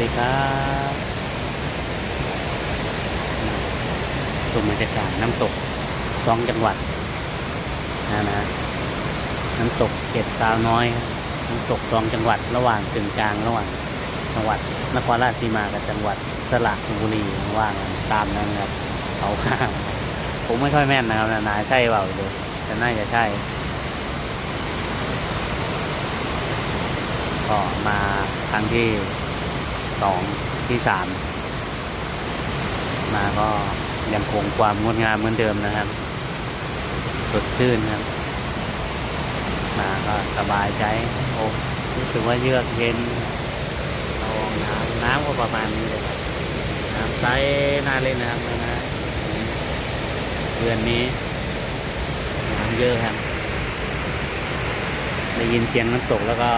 ดีครับชมบรรยากาศน้ำตกสองจังหวัดนะนะน้ำตกเก็ดสาวน้อยน้ำตกสองจังหวัด ระหว่างกึ่งกลางระหว่างจังหวัดนครราชสีมากับจังหวัดสระบุรีว่างตามนั้นครับเขาข้างผมไม่ค่อยแม่นนะครับนานาใช่เปล่าเลยแต่น่าจะใช่ก็มาครั้งที่ สองที่สามมาก็ยังคงความงดงามเหมือนเดิมนะครับ สดชื่นครับ มาก็สบายใจโอ้รู้สึกว่าเยือกเย็นเอาน้ำน้ำก็ประมาณนี้เลยครับน้ำใสน่าเล่นนะครับนะเดือนนี้น้ำเยอะครับได้ยินเสียงน้ำตกแล้วก็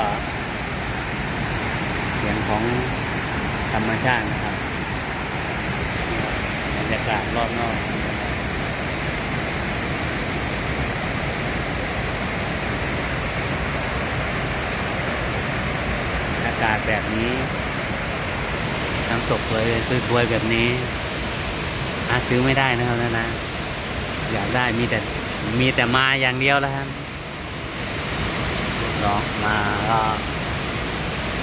เสียงของ ธรรมชาตินะครับบรรยากาศรอบนอกอากาศแบบนี้น้ำตกเลยสวยๆแบบนี้หาซื้อไม่ได้นะครับนะนะ อยากได้มีแต่มีแต่มาอย่างเดียวแล้วครับลองมาก็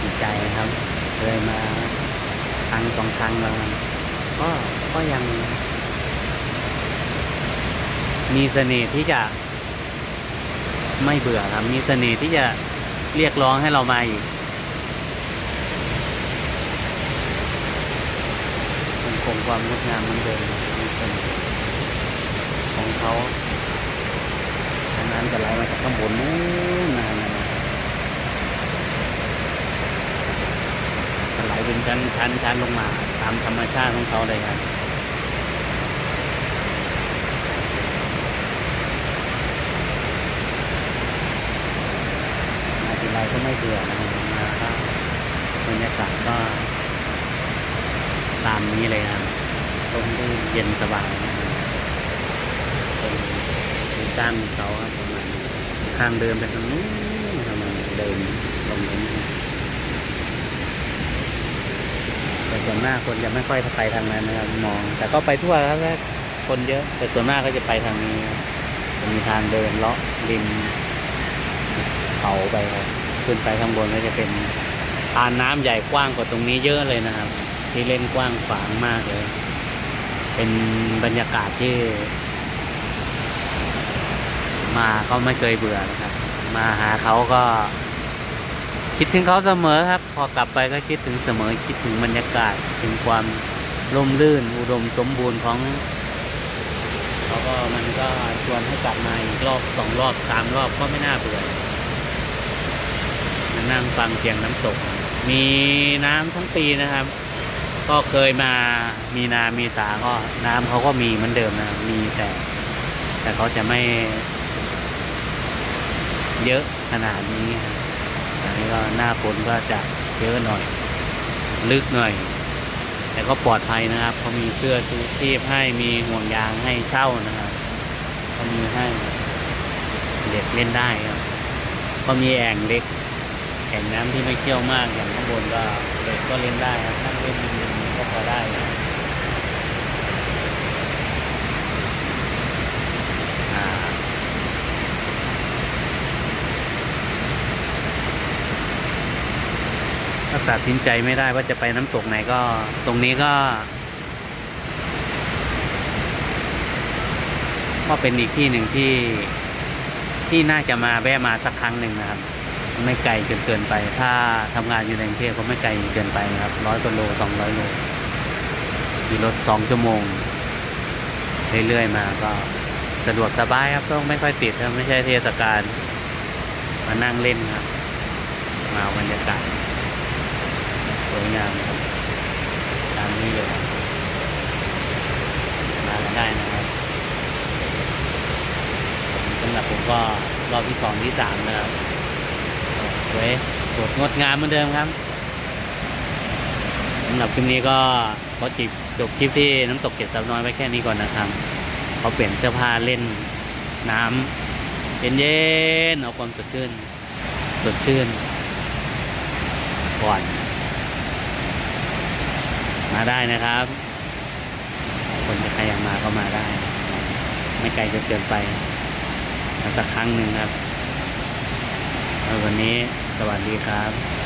ดีใจครับเลยมา ครั้งสองครั้งแล้วครับก็ก็ยัง มีเสน่ห์ที่จะ ไม่เบื่อครับ มีเสน่ห์ที่จะเรียกร้องให้เรามาอีกคงคงความงดงามเหมือนเดิมมีเสน่ห์ของเขาอันนั้นจะไหลมาจากข้างบนนู้นนานๆ ไหล เป็นชั้นชั้นชั้นลงมาตามธรรมชาติของเขาเลยครับมาทีไรก็ไม่เบื่อนะครับมาก็บรรยากาศก็ ตามนี้เลยครับตรงที่เย็นสบายนะครับเป็นด้านเขาครับประมาณทางเดินไปทางนู้นประมาณเดินลงนี้ แต่ ส่วนมากคนจะไม่ค่อยไปทางนั้นนะครับมอง แต่ก็ไปทั่วครับถ้าคนเยอะ แต่ส่วนมากก็จะไปทางนี้จะมีทางเดินเลาะริมเขาไปครับขึ้นไปข้างบนก็จะเป็นทานน้ำใหญ่กว้างกว่าตรงนี้เยอะเลยนะครับ ที่เล่นกว้างขวางมากเลย เป็นบรรยากาศที่ มาก็ไม่เคยเบื่อนะครับ มาหาเขาก็ คิดถึงเขาเสมอครับ พอกลับไปก็คิดถึงเสมอ คิดถึงบรรยากาศ ถึงความร่มรื่น อุดมสมบูรณ์ของเขาก็มันก็ชวนให้กลับมาอีกรอบสองรอบสามรอบก็ไม่น่าเบื่อมานั่งฟังเสียงน้ำตก มีน้ำทั้งปีนะครับ ก็เคยมามีนามีสาก็น้ำเขาก็มีเหมือนเดิมนะมีแต่ แต่เขาจะไม่ เยอะขนาดนี้ครับ หน้าฝนก็จะเยอะหน่อย ลึกหน่อย แต่ก็ปลอดภัยนะครับเขามีเสื้อชูชีพให้มีห่วงยางให้เช่านะครับเขามีให้เด็กเล่นได้ครับก็มีแอ่งเล็กแอ่งน้ำที่ไม่เชี่ยวมากอย่างข้างบนก็เด็กก็เล่นได้ครับนั่งเล่นริมๆก็พอได้ครับอ่า ถ้าตัดสินใจไม่ได้ว่าจะไปน้ำตกไหนก็ ตรงนี้ก็ก็เป็นอีกที่หนึ่งที่ที่น่าจะมาแวะมาสักครั้งหนึ่งนะครับ ไม่ไกลจนเกินไป ถ้าทำงานอยู่ในกรุงเทพก็ไม่ไกลจนเกินไปนะครับร้อยกว่าโลสองร้อยโลขี่รถสองชั่วโมงเรื่อยๆมาก็สะดวกสบายครับต้องไม่ค่อยติดครับไม่ใช่เทศกาลมานั่งเล่นครับ มาบรรยากาศ วยงามครับตามนี้เลยครับมากันได้นะครับสำหรับผมก็รอบที่สองที่สามนะครับสวยสดงดงามเหมือนเดิมครับสำหรับคลิปนี้ก็ขอจิบจบคลิปที่น้ำตกเจ็ดสาวน้อยไว้แค่นี้ก่อนนะครับเขาเปลี่ยนเสื้อผ้าเล่นน้ำเย็นๆเอาความสดชื่น สดชื่นก่อน มาได้นะครับ คนจะใครอยากมาก็มาได้ ไม่ไกลจนเกินไปแล้วสักครั้งหนึ่งครับวันนี้สวัสดีครับ